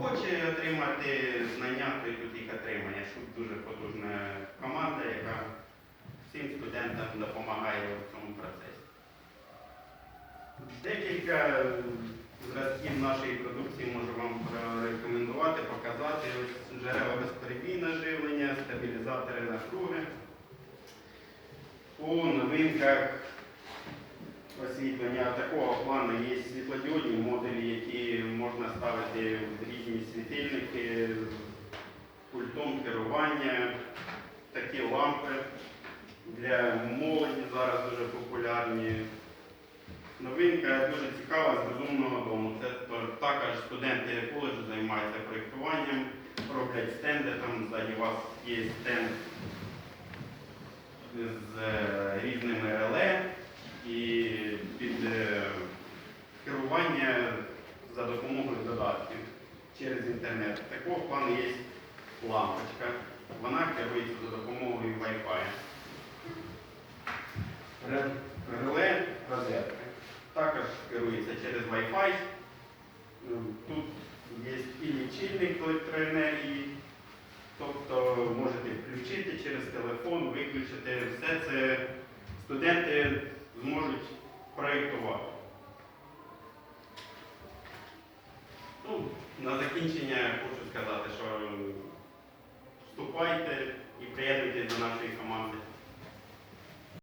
хоче отримати знання, той тут їх отримає. Що дуже потужна команда, яка всім студентам допомагає в цьому процесі. Декілька зразків нашої продукції можу вам порекомендувати, показати. Ось джерела безперебійне живлення, стабілізатори напруги. По новинках освітлення такого плану є світлодіодні модулі, які можна ставити різні світильники пультом керування, такі лампи для молоді зараз дуже популярні. Новинка дуже цікава з розумного дому. Це також студенти коледжу займаються проєктуванням, роблять стенди, там ззаді у вас є стенд з е, різними реле і під е, керування за допомогою додатків через інтернет. Такого плану є лампочка. Вона керується за допомогою Wi-Fi. Реле розетки. Також керується через Wi-Fi. Ем, Тут є і лічильник електроенергії, тобто можете включити через телефон, виключити. Все це студенти зможуть проєктувати. На закінчення хочу сказати, що вступайте і приєднуйтесь до нашої команди.